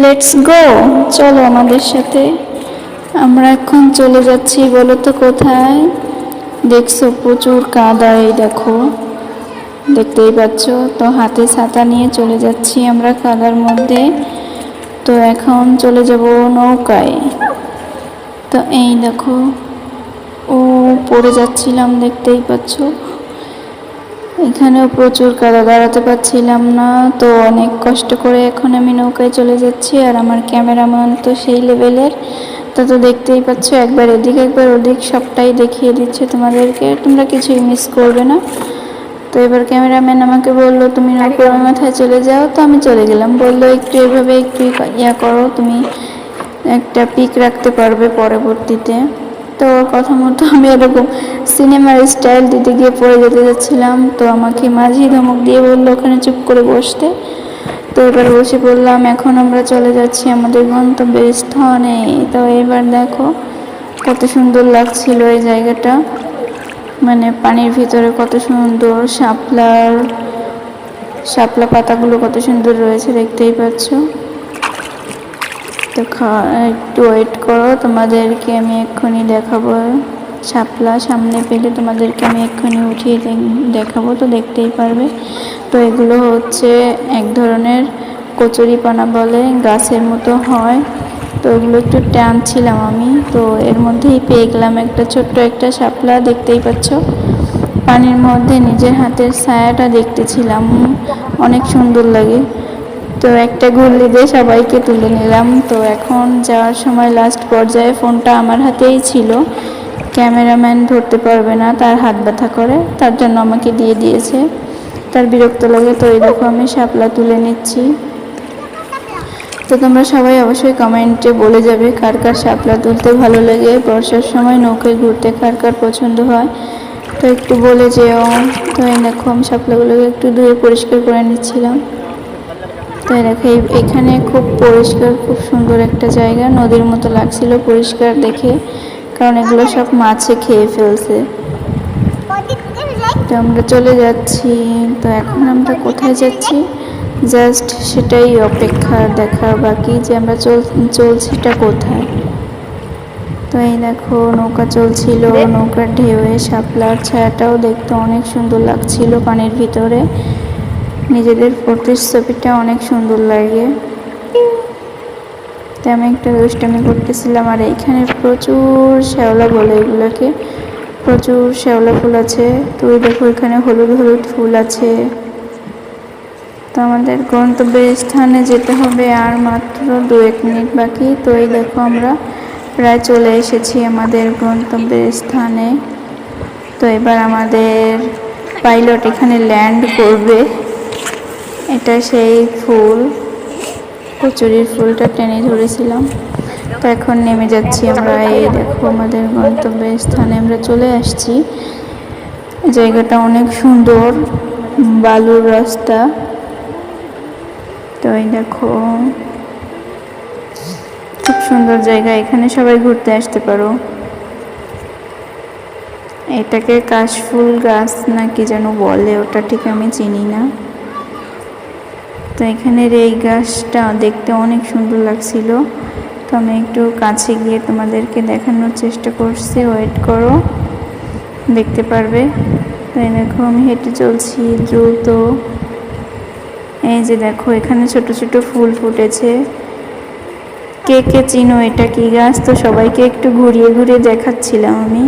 Let's go চলো আমাদের সাথে। আমরা এখন চলে যাচ্ছি, বলো তো কোথায়? দেখছ প্রচুর কাদা এই দেখো। দেখতেই পাচ্ছ, তো হাতে ছাতা নিয়ে চলে যাচ্ছি আমরা কাদার মধ্যে। তো এখন চলে যাব নৌকায়। তো এই দেখো, ও পড়ে যাচ্ছিলাম দেখতেই পাচ্ছ। এখানেও প্রচুর কাদা দাঁড়াতে পারছিলাম না, তো অনেক কষ্ট করে এখন আমি নৌকায় চলে যাচ্ছি আর আমার ক্যামেরাম্যান তো সেই লেভেলের। তা তো দেখতেই পাচ্ছ, একবার এদিক একবার ওদিক সবটাই দেখিয়ে দিচ্ছে তোমাদেরকে। তোমরা কিছুই মিস করবে না। তো এবার ক্যামেরাম্যান আমাকে বলল, তুমি নৌকার মাথায় চলে যাও। তো আমি চলে গেলাম। বলল, একটু এভাবে একটু ইয়া করো, তুমি একটা পিক রাখতে পারবে পরবর্তীতে। তো ওর কথা মতো আমি এরকম সিনেমার স্টাইল দিতে গিয়ে পড়ে যেতে যাচ্ছিলাম। তো আমাকে মাঝি ধমক দিয়ে বলল, ওখানে চুপ করে বসতে। তো এবার বসে পড়লাম এখন আমরা চলে যাচ্ছি আমাদের গন্তব্যের স্থানে। তো এবার দেখো কত সুন্দর লাগছিল এই জায়গাটা। মানে পানির ভিতরে কত সুন্দর শাপলার, শাপলা পাতাগুলো কত সুন্দর রয়েছে, দেখতেই পাচ্ছ। তো একটু ওয়েট করো, তোমাদেরকে আমি এক্ষুনি দেখাবো। শাপলা সামনে পেলে তোমাদেরকে আমি এক্ষুনি উঠিয়ে দেখাবো, তো দেখতেই পারবে। তো এগুলো হচ্ছে এক ধরনের কচুরিপানা বলে, গাছের মতো হয়। তো এগুলো একটু টানছিলাম আমি, তো এর মধ্যেই পেয়ে গেলাম একটা ছোট্ট একটা শাপলা, দেখতেই পাচ্ছ। পানির মধ্যে নিজের হাতের ছায়াটা দেখতেছিলাম। অনেক সুন্দর লাগে। তো একটা ঘুরলি দিয়ে সবাইকে তুলে নিলাম। তো এখন যাওয়ার সময় লাস্ট পর্যায়ে ফোনটা আমার হাতেই ছিল। ক্যামেরাম্যান ধরতে পারবে না, তার হাত ব্যথা করে, তার জন্য আমাকে দিয়ে দিয়েছে। তার বিরক্ত লাগে, তো এই দেখো আমি শাপলা তুলে নিচ্ছি। তো তোমরা সবাই অবশ্যই কমেন্টে বলে যাবে কার কার শাপলা তুলতে ভালো লাগে। বর্ষার সময় নৌকায় ঘুরতে কার কার পছন্দ হয়? তো একটু বলে যেও। তো এই দেখো আমি শাপলাগুলোকে একটু ধুয়ে পরিষ্কার করে নিচ্ছিলাম। তো দেখো এখানে খুব পরিষ্কার, খুব সুন্দর একটা জায়গা। নদীর মতো লাগছিল পরিষ্কার দেখে, কারণ এগুলো সব মাছে খেয়ে ফেলছে। তো আমরা চলে যাচ্ছি। তো এখন আমরা কোথায় যাচ্ছি? জাস্ট সেটাই অপেক্ষা দেখার বাকি যে আমরা চল চলছিটা কোথায়। তো এই দেখো, নৌকা চলছিল, নৌকার ঢেউয়ে শাপলার ছায়াটাও দেখতে অনেক সুন্দর লাগছিল পানির ভিতরে। নিজেদের প্রতিচ্ছবিটা অনেক সুন্দর লাগে। তো আমি একটা দুষ্টামি করতেছিলাম আর এইখানে প্রচুর শ্যাওলা বলে এগুলোকে। প্রচুর শ্যাওলা ফুল আছে। তো ওই দেখো এখানে হলুদ হলুদ ফুল আছে। তো আমাদের গন্তব্যের স্থানে যেতে হবে আর মাত্র দু এক মিনিট বাকি। তো এই দেখো আমরা প্রায় চলে এসেছি আমাদের গন্তব্যের স্থানে। তো এবার আমাদের পাইলট এখানে ল্যান্ড করবে। এটা সেই ফুল, কচুরির ফুলটা টেনে ধরেছিলাম। তো এখন নেমে যাচ্ছি আমরা এই দেখো আমাদের গন্তব্যের স্থানে আমরা চলে আসছি। জায়গাটা অনেক সুন্দর, বালুর রাস্তা। তো এই দেখো, খুব সুন্দর জায়গা। এখানে সবাই ঘুরতে আসতে পারো। এটাকে কাশফুল গাছ না কি যেন বলে, ওটা ঠিক আমি চিনি না। তো এখানের এই গাছটা দেখতে অনেক সুন্দর লাগছিল। তো আমি একটু কাছে গিয়ে তোমাদেরকে দেখানোর চেষ্টা করছি। ওয়েট করো। দেখতে পারবে। তো এই দেখো আমি হেঁটে চলছি দ্রুত। এই যে দেখো, এখানে ছোট ছোট ফুল ফুটেছে। কে কে চিনো এটা কি গাছ? তো সবাইকে একটু ঘুরিয়ে ঘুরিয়ে দেখাচ্ছিলাম আমি।